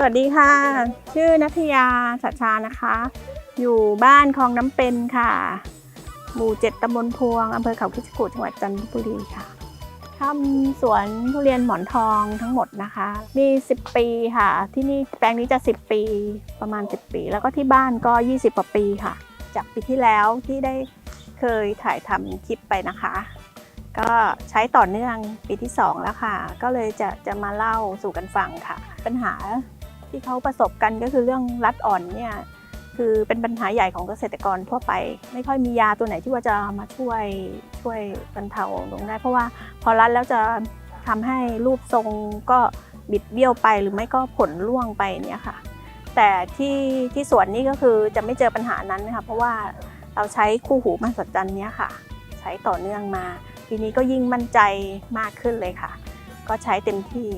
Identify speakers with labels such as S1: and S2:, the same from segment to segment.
S1: สวัสดีค่ะ ชื่อนัทยาสัชานะคะ อยู่บ้านคลองน้ำเป็นค่ะ หมู่เจ็ดตำบลพวงอำเภอเขาคิชกูจังหวัดจันทบุรีค่ะทำสวนทุเรียนหมอนทองทั้งหมดนะคะ มี 10 ปีค่ะ ที่นี่แปลงนี้จะ 10 ปีประมาณ 10 ปี แล้วก็ที่บ้านก็ 20กว่าปีค่ะ จากปีที่แล้วที่ได้เคยถ่ายทำคลิปไปนะคะ ก็ใช้ต่อเนื่องปีที่ 2 แล้วค่ะ ก็เลยจะจะมาเล่าสู่กันฟังค่ะ ปัญหา ที่เขาประสบกันก็คือเรื่องรัดอ่อนเนี่ยคือเป็นปัญหาใหญ่ของเกษตรกรทั่วไป ไม่ค่อยมียาตัวไหนที่ว่าจะมาช่วยช่วยบรรเทาลงได้ เพราะว่าพอรัดแล้วจะทำให้รูปทรงก็บิดเบี้ยวไปหรือไม่ก็ผลร่วงไปเนี่ยค่ะ แต่ที่ที่สวนนี้ก็คือจะไม่เจอปัญหานั้นนะคะเพราะว่าเราใช้คู่หูมหัศจรรย์เนี้ยค่ะ ใช้ต่อเนื่องมาปีนี้ก็ยิ่งมั่นใจมากขึ้นเลยค่ะ ก็ใช้เต็มที่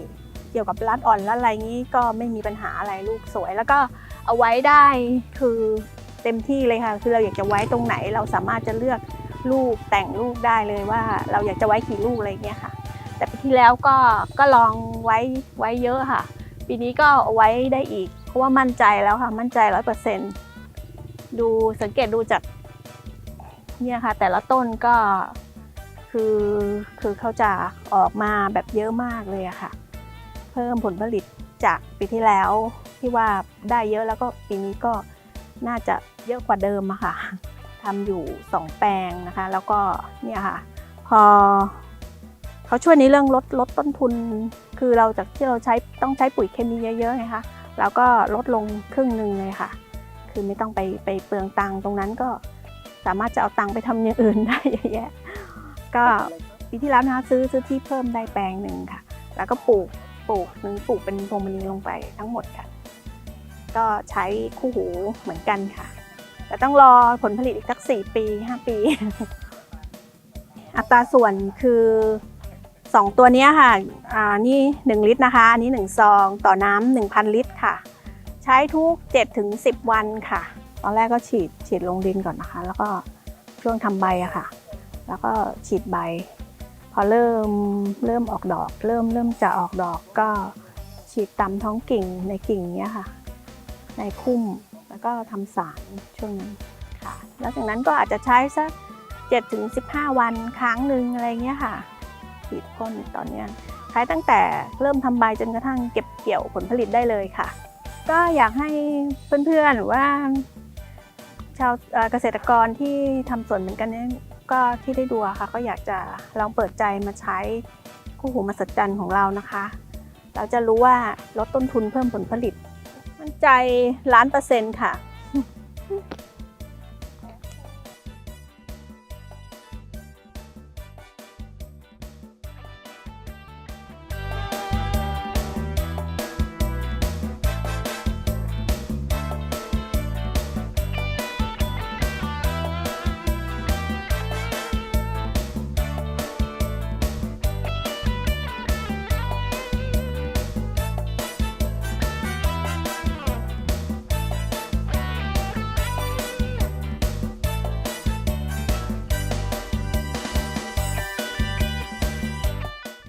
S1: เกี่ยวกับรัดอ่อนรัดอะไรนี้ก็ไม่มีปัญหาอะไรลูกสวย แล้วก็เอาไว้ได้คือเต็มที่เลยค่ะ คือเราอยากจะไว้ตรงไหนเราสามารถจะเลือกลูกแต่งลูกได้เลยว่า เราอยากจะไว้กี่ลูกอะไรเงี้ยค่ะ แต่ปีที่แล้วก็ก็ลองไว้ไว้เยอะค่ะ ปีนี้ก็เอาไว้ได้อีก เพราะว่ามั่นใจแล้วค่ะมั่นใจร้อยเปอร์เซ็นต์ดูสังเกตดูจากเนี่ยค่ะ แต่ละต้นก็คือคือเขาจะออกมาแบบเยอะมากเลยอะค่ะ พิ่มผลผลิตจากปีที่แล้วที่ว่าได้เยอะแล้วก็ปีนี้ก็น่าจะเยอะกว่าเดิมอะค่ะทำอยู่สองแปลงนะคะ แล้วก็เนี่ยค่ะ พอเขาช่วยในเรื่องลดลดต้นทุน คือเราจากที่เราใช้ต้องใช้ปุ๋ยเคมีเยอะๆไงคะแล้วก็ลดลงครึ่งหนึ่งเลยค่ะ คือไม่ต้องไปไปเปลืองตังตรงนั้นก็สามารถจะเอาตังไปทำอย่างอื่นได้เยอะแยะ ก็ปีที่แล้วนะคะซื้อซื้อที่เพิ่มได้แปลงหนึ่งค่ะ แล้วก็ปลูก ปลูกนึงปลูกเป็นพวงมณีลงไปทั้งหมดค่ะ ก็ใช้คู่หูเหมือนกันค่ะ แต่ต้องรอผลผลิตอีกสักสี่ปีห้าปี อัตราส่วนคือสองตัวนี้ค่ะอ่านี่หนึ่งลิตรนะคะ อันนี้หนึ่งซอง ต่อน้ำหนึ่งพันลิตรค่ะ ใช้ทุก7ถึง10 วันค่ะ ตอนแรกก็ฉีดฉีดลงดินก่อนนะคะ แล้วก็ช่วงทำใบอะค่ะ แล้วก็ฉีดใบ พอเริ่มเริ่มออกดอก เริ่มเริ่มจะออกดอกก็ฉีดตามท้องกิ่งในกิ่งเนี้ยค่ะ ในคุ้มแล้วก็ทำสารช่วงนั้นค่ะ แล้วจากนั้นก็อาจจะใช้สัก7ถึง15 วันครั้งหนึ่งอะไรเงี้ยค่ะฉีดพ่นตอนเนี้ยใช้ตั้งแต่เริ่มทำใบจนกระทั่งเก็บเกี่ยวผลผลิตได้เลยค่ะ ก็อยากให้เพื่อนๆหรือว่า ชาวเอ่อเกษตรกรที่ทำสวนเหมือนกันเนี่ย ก็ที่ได้ดูค่ะ ก็อยากจะลองเปิดใจมาใช้คู่หูมหัศจรรย์ของเรานะคะ เราจะรู้ว่าลดต้นทุนเพิ่มผลผลิต มั่นใจล้านเปอร์เซ็นต์ค่ะ